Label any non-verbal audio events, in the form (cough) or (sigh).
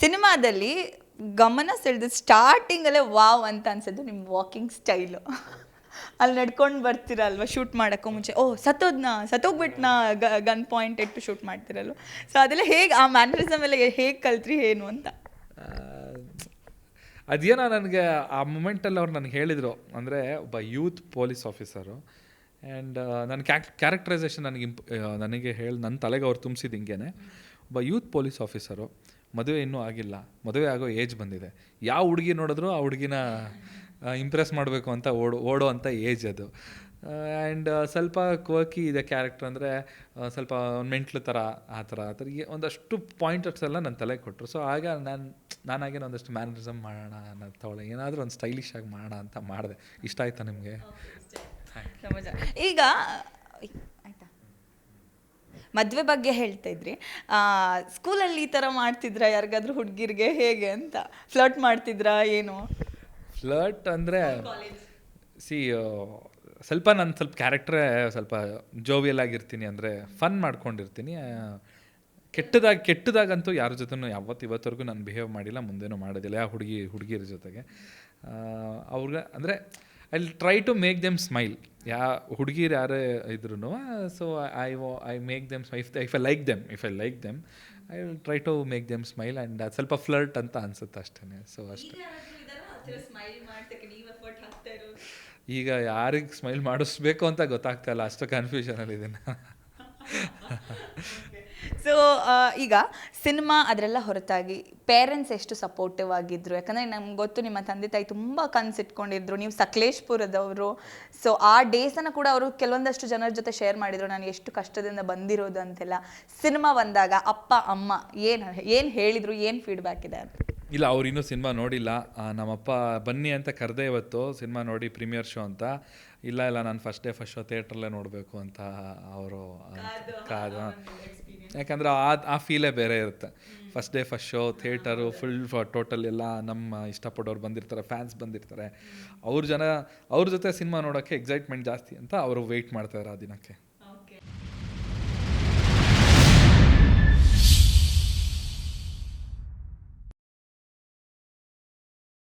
ಸಿನಿಮಾದಲ್ಲಿ ಗಮನ ಸೆಳೆದು ಸ್ಟಾರ್ಟಿಂಗಲ್ಲೇ ವಾವ್ ಅಂತ ಅನ್ಸೋದು ನಿಮ್ಮ ವಾಕಿಂಗ್ ಸ್ಟೈಲು ಅಲ್ಲಿ ನಡ್ಕೊಂಡು ಬರ್ತೀರಲ್ವ ಶೂಟ್ ಮಾಡೋಕ್ಕೂ ಮುಂಚೆ? ಓ, ಸತ್ತೋದ್ನ? ಸತ್ತೋಗ್ಬಿಟ್ನಾ? ಗನ್ ಪಾಯಿಂಟ್ ಇಟ್ಟು ಶೂಟ್ ಮಾಡ್ತಿರಲ್ವ? ಸೊ ಅದೆಲ್ಲ ಹೇಗೆ, ಆ ಮ್ಯಾನರಿಸಮ್ ಎಲ್ಲ ಹೇಗೆ ಕಲ್ತ್ರಿ ಏನು ಅಂತ? ಅದೇನೋ ನನಗೆ, ಆ ಮೂಮೆಂಟಲ್ಲಿ ಅವ್ರು ನನಗೆ ಹೇಳಿದರು. ಅಂದರೆ ಒಬ್ಬ ಯೂತ್ ಪೊಲೀಸ್ ಆಫೀಸರು ಆ್ಯಂಡ್ ನನ್ನ ಕ್ಯಾಕ್ ಕ್ಯಾರೆಕ್ಟರೈಸೇಷನ್ ನನಗೆ ಇಂಪ್ ನನಗೆ ಹೇಳಿ ನನ್ನ ತಲೆಗೆ ಅವ್ರು ತುಂಬಿಸಿದ ಹಿಂಗೇನೆ. ಒಬ್ಬ ಯೂತ್ ಪೊಲೀಸ್ ಆಫೀಸರು ಮದುವೆ ಇನ್ನೂ ಆಗಿಲ್ಲ. ಮದುವೆ ಆಗೋ ಏಜ್ ಬಂದಿದೆ. ಯಾವ ಹುಡುಗಿ ನೋಡಿದ್ರು ಆ ಹುಡುಗಿನ ಇಂಪ್ರೆಸ್ ಮಾಡಬೇಕು ಅಂತ ಓಡೋ ಓಡೋ ಅಂಥ ಏಜ್ ಅದು. ಆ್ಯಂಡ್ ಸ್ವಲ್ಪ ಕೋಕಿ ಇದೆ ಕ್ಯಾರೆಕ್ಟರ್ ಅಂದರೆ ಸ್ವಲ್ಪ ಮೆಂಟ್ಲು ಥರ ಆ ಥರ ಆ ಥರ ಒಂದಷ್ಟು ಪಾಯಿಂಟರ್ಸ್ ಎಲ್ಲ ನನ್ನ ತಲೆಗೆ ಕೊಟ್ಟರು ಸೊ ಆಗ ನಾನು ನಾನಾಗೇನು ಒಂದಷ್ಟು ಮ್ಯಾನರಿಸಮ್ ಮಾಡೋಣ ಅನ್ನೋ ತಗೊಳ್ಳಿ ಏನಾದರೂ ಒಂದು ಸ್ಟೈಲಿಶ್ ಆಗಿ ಮಾಡೋಣ ಅಂತ ಮಾಡಿದೆ. ಇಷ್ಟ ಆಯ್ತಾ ನಿಮಗೆ? ಈಗ ಮದುವೆ ಬಗ್ಗೆ ಹೇಳ್ತಾ ಇದ್ರಿ. ಸ್ಕೂಲಲ್ಲಿ ಈ ಥರ ಮಾಡ್ತಿದ್ರಾ? ಯಾರಿಗಾದ್ರೂ ಹುಡುಗಿರಿಗೆ ಹೇಗೆ ಅಂತ? ಫ್ಲರ್ಟ್ ಮಾಡ್ತಿದ್ರಾ? ಏನು? ಫ್ಲರ್ಟ್ ಅಂದರೆ ಸಿ ಸ್ವಲ್ಪ ನಾನು ಸ್ವಲ್ಪ ಕ್ಯಾರೆಕ್ಟ್ರೇ ಸ್ವಲ್ಪ ಜೋವಿಯಲ್ ಆಗಿರ್ತೀನಿ ಅಂದರೆ ಫನ್ ಮಾಡ್ಕೊಂಡಿರ್ತೀನಿ. ಆ, ಕೆಟ್ಟದಾಗಿ ಕೆಟ್ಟದಾಗಂತೂ ಯಾರ ಜೊತೆನೂ ಯಾವತ್ತು ಇವತ್ತವರೆಗೂ ನಾನು ಬಿಹೇವ್ ಮಾಡಿಲ್ಲ ಮುಂದೇನೂ ಮಾಡೋದಿಲ್ಲ ಯಾವ ಹುಡುಗಿ ಹುಡುಗಿಯರ ಜೊತೆಗೆ. ಅವ್ರಿಗೆ ಅಂದರೆ I try to make them smile ಯಾ ಹುಡುಗಿರು ಯಾರೇ ಇದ್ರು so I I make them if if I like them if I like them I will try to make them smile and ಅದು ಸ್ವಲ್ಪ ಫ್ಲರ್ಟ್ ಅಂತ ಅನ್ಸುತ್ತೆ ಅಷ್ಟೇ ಸೊ ಅಷ್ಟೇ. ಈಗ ಯಾರಿಗೆ ಸ್ಮೈಲ್ ಮಾಡಿಸ್ಬೇಕು ಅಂತ ಗೊತ್ತಾಗ್ತಾ ಇಲ್ಲ. ಅಷ್ಟು ಕನ್ಫ್ಯೂಷನಲ್ಲಿ ಇದನ್ನು (laughs) ಸೊ ಈಗ ಸಿನಿಮಾ ಅದರೆಲ್ಲ ಹೊರತಾಗಿ ಪೇರೆಂಟ್ಸ್ ಎಷ್ಟು ಸಪೋರ್ಟಿವ್ ಆಗಿದ್ರು. ಯಾಕಂದರೆ ನಮ್ಗೆ ಗೊತ್ತು ನಿಮ್ಮ ತಂದೆ ತಾಯಿ ತುಂಬ ಕನಸಿಟ್ಕೊಂಡಿದ್ರು ನೀವು ಸಕಲೇಶ್ಪುರದವರು. ಸೊ ಆ ಡೇಸನ್ನು ಕೂಡ ಅವರು ಕೆಲವೊಂದಷ್ಟು ಜನರ ಜೊತೆ ಶೇರ್ ಮಾಡಿದರು. ನಾನು ಎಷ್ಟು ಕಷ್ಟದಿಂದ ಬಂದಿರೋದು ಅಂತೆಲ್ಲ. ಸಿನಿಮಾ ಬಂದಾಗ ಅಪ್ಪ ಅಮ್ಮ ಏನು ಏನು ಹೇಳಿದರು ಏನು ಫೀಡ್ಬ್ಯಾಕ್ ಇದೆ ಅಂತ? ಇಲ್ಲ ಅವ್ರು ಇನ್ನೂ ಸಿನಿಮಾ ನೋಡಿಲ್ಲ. ನಮ್ಮಪ್ಪ ಬನ್ನಿ ಅಂತ ಕರೆದೇ ಇವತ್ತು ಸಿನಿಮಾ ನೋಡಿ ಪ್ರೀಮಿಯರ್ ಶೋ ಅಂತ. ಇಲ್ಲ ಇಲ್ಲ ನಾನು ಫಸ್ಟ್ ಡೇ ಫಸ್ಟ್ ಶೋ ಥಿಯೇಟ್ರಲ್ಲೇ ನೋಡಬೇಕು ಅಂತ ಅವರು ಯಾಕಂದರೆ ಆ ಆ ಫೀಲೇ ಬೇರೆ ಇರುತ್ತೆ. First day first show theatre full total ಎಲ್ಲ ನಮ್ಮ ಇಷ್ಟಪಡೋರು ಬಂದಿರ್ತಾರೆ ಫ್ಯಾನ್ಸ್ ಬಂದಿರ್ತಾರೆ. ಅವ್ರ ಜನ ಅವ್ರ ಜೊತೆ ಸಿನಿಮಾ ನೋಡೋಕ್ಕೆ ಎಕ್ಸೈಟ್ಮೆಂಟ್ ಜಾಸ್ತಿ ಅಂತ ಅವರು ವೆಯ್ಟ್ ಮಾಡ್ತಾರೆ ಆ ದಿನಕ್ಕೆ.